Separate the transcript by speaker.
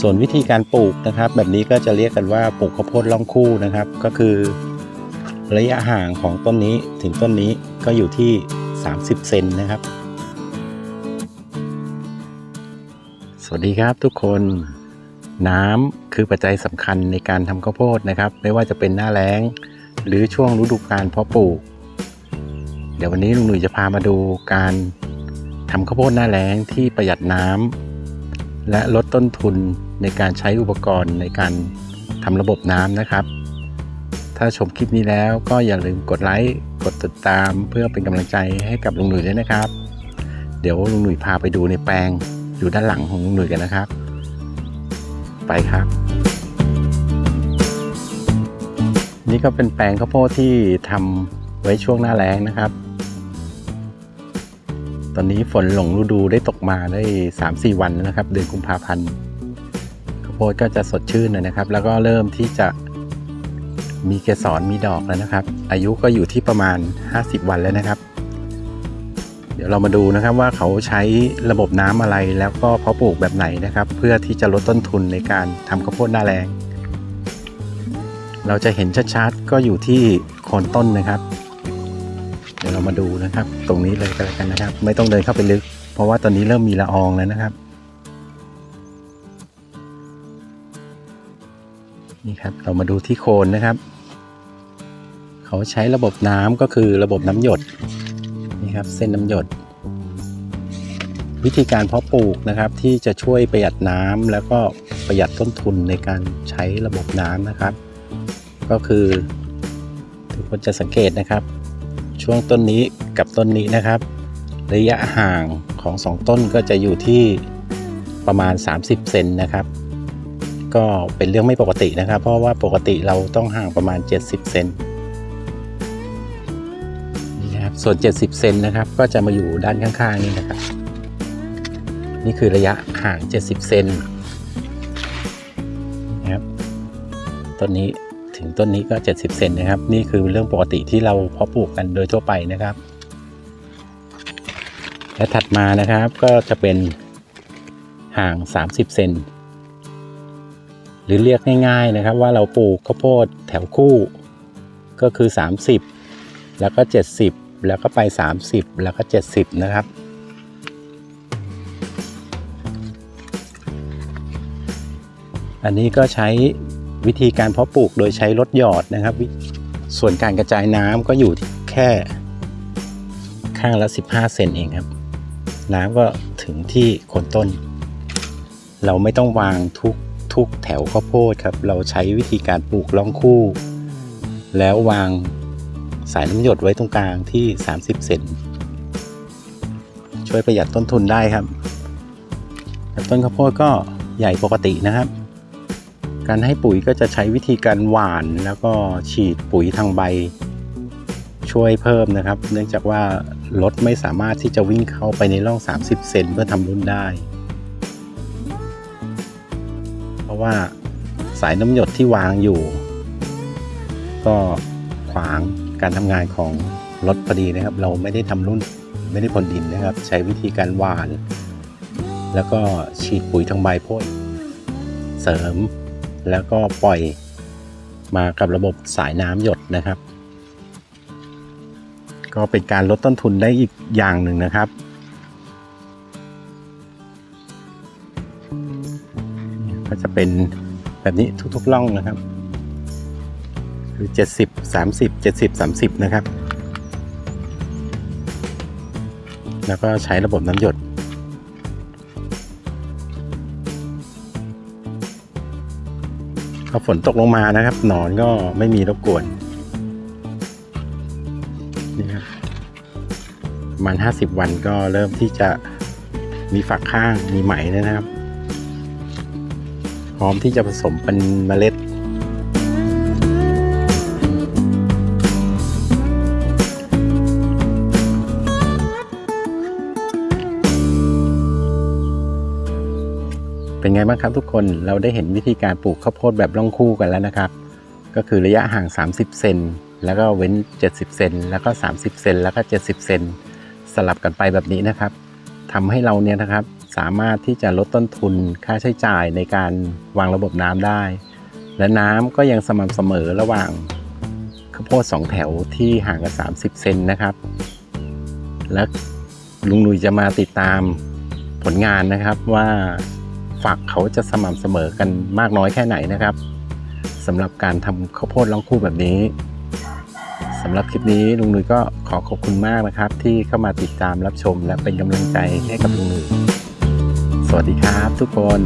Speaker 1: ส่วนวิธีการปลูกนะครับ แบบนี้ก็จะเรียกกันว่าปลูกข้าวโพดล่องคู่นะครับ ก็คือระยะห่างของต้นนี้ถึงต้นนี้ก็อยู่ที่ 30 เซนนะครับ สวัสดีครับทุกคนน้ำคือปัจจัยสำคัญในการทำข้าวโพดนะครับ ไม่ว่าจะเป็นหน้าแล้ง หรือช่วงฤดูกาลเพาะปลูก เดี๋ยววันนี้ลุงหนุ่ยจะพามาดูการทำข้าวโพดหน้าแล้งที่ประหยัดน้ำ และลดต้นทุนในการใช้อุปกรณ์ในการทำระบบน้ำนะครับ ถ้าชมคลิปนี้แล้วก็อย่าลืมกดไลค์ กดติดตามเพื่อเป็นกำลังใจให้กับลุงหนุ่ยด้วยนะครับ เดี๋ยวลุงหนุ่ยพาไปดูในแปลงอยู่ด้านหลังของลุงหนุ่ยกันนะครับ ไปครับ นี่ก็เป็นแปลงข้าวโพดที่ทำไว้ช่วงหน้าแล้งนะครับ ตอนนี้ฝนหลงฤดูได้ตกมาได้ 3-4 วันแล้วนะครับ เดือนกุมภาพันธ์ข้าวโพดก็จะสดชื่นเลยนะครับ แล้วก็เริ่มที่จะมีเกสรมีดอกแล้วนะครับ อายุก็อยู่ที่ประมาณ 50 วันแล้วนะครับ เดี๋ยวเรามาดูนะครับว่าเขาใช้ระบบน้ำอะไรแล้วก็เพาะปลูกแบบไหนนะครับ เพื่อที่จะลดต้นทุนในการทำข้าวโพดหน้าแรง เราจะเห็นชัดๆก็อยู่ที่โคนต้นนะครับ ดี๋ยวเรามาดูนะครับ ตรงนี้เลยก็แล้วกันนะครับ ไม่ต้องเดินเข้าไปลึก เพราะว่าตอนนี้เริ่มมีละอองแล้วนะครับ นี่ครับเรามาดูที่โคนนะครับ เขาใช้ระบบน้ำก็คือระบบน้ำหยดนี่ครับเส้นน้ำหยด วิธีการเพาะปลูกนะครับ ที่จะช่วยประหยัดน้ำแล้วก็ประหยัดต้นทุนในการใช้ระบบน้ำนะครับ ก็คือทุกคนจะสังเกตนะครับ ช่วงต้นนี้กับต้นนี้นะครับ ระยะห่างของสองต้นก็จะอยู่ที่ประมาณ 30 เซนนะครับ ก็เป็นเรื่องไม่ปกตินะครับ เพราะว่าปกติเราต้องห่างประมาณ 70 เซนนี่นะครับส่วน 70 เซนนะครับ ก็จะมาอยู่ด้านข้างๆนี่นะครับ นี่คือระยะห่าง 70 เซนนะครับต้นนี้ ถึงต้นนี้ก็ 70 เซนนะครับ นี่คือเรื่องปกติที่เราเพาะปลูกกันโดยทั่วไปนะครับ และถัดมานะครับก็จะเป็นห่าง 30 เซนหรือเรียกง่ายๆนะครับ ว่าเราปลูกข้าวโพดแถวคู่ ก็คือ 30 แล้วก็ 70 แล้วก็ไป 30 แล้วก็ 70 นะครับอันนี้ก็ใช้ วิธีการเพาะปลูกโดยใช้รถหยอดนะครับ ส่วนการกระจายน้ำก็อยู่แค่ข้างละ 15 เซนเองครับ น้ำก็ถึงที่โคนต้น เราไม่ต้องวางทุกทุกแถวข้าวโพดครับ เราใช้วิธีการปลูกล่องคู่ แล้ววางสายน้ำหยดไว้ตรงกลางที่ 30 เซนช่วยประหยัดต้นทุนได้ครับ ต้นข้าวโพดก็ใหญ่ปกตินะครับ การให้ปุ๋ยก็จะใช้วิธีการหว่านแล้วก็ฉีดปุ๋ยทางใบ ช่วยเพิ่มนะครับ เนื่องจากว่ารถไม่สามารถที่จะวิ่งเข้าไปในร่อง 30 เซนเพื่อทำรุ่นได้ เพราะว่าสายน้ำหยดที่วางอยู่ ก็ขวางการทำงานของรถพอดีนะครับ เราไม่ได้ทำรุ่นไม่ได้พ่นดินนะครับ ใช้วิธีการหว่าน แล้วก็ฉีดปุ๋ยทางใบพ่นเสริม แล้วก็ปล่อยมากับระบบสายน้ำหยดนะครับ ก็เป็นการลดต้นทุนได้อีกอย่างหนึ่งนะครับก็จะเป็นแบบนี้ทุกๆล่องนะครับ คือ 70 30 70 30 นะครับ แล้วก็ใช้ระบบน้ำหยด อฝนตกลงมานะครับหนอนก็ไม่มีรบกวนนี่ครับประมาณ50วันก็เริ่มที่จะมีฝักข้างมีไหมนะครับ พร้อมที่จะผสมเป็นเมล็ด เป็นไงบ้างครับทุกคนเราได้เห็นวิธีการปลูกข้าวโพดแบบล่องคู่กันแล้วนะครับ ก็คือระยะห่าง 30 เซนแล้วก็เว้น 70 เซนแล้วก็ 30 เซนแล้วก็ 70 เซนสลับกันไปแบบนี้นะครับทำให้เราเนี่ยนะครับสามารถที่จะลดต้นทุนค่าใช้จ่ายในการวางระบบน้ำได้ และน้ำก็ยังสม่ำเสมอระหว่างข้าวโพดสองแถวที่ห่างกัน 30 เซนนะครับ และลุงหนุยจะมาติดตามผลงานนะครับว่า ฝักเขาจะสม่ำเสมอกันมากน้อยแค่ไหนนะครับสำหรับการทำข้าวโพดล้องคู่แบบนี้สำหรับคลิปนี้ลุงหนุยก็ขอขอบคุณมากนะครับ ที่เข้ามาติดตามรับชมและเป็นกำลังใจให้กับลุงหนุยสวัสดีครับทุกคน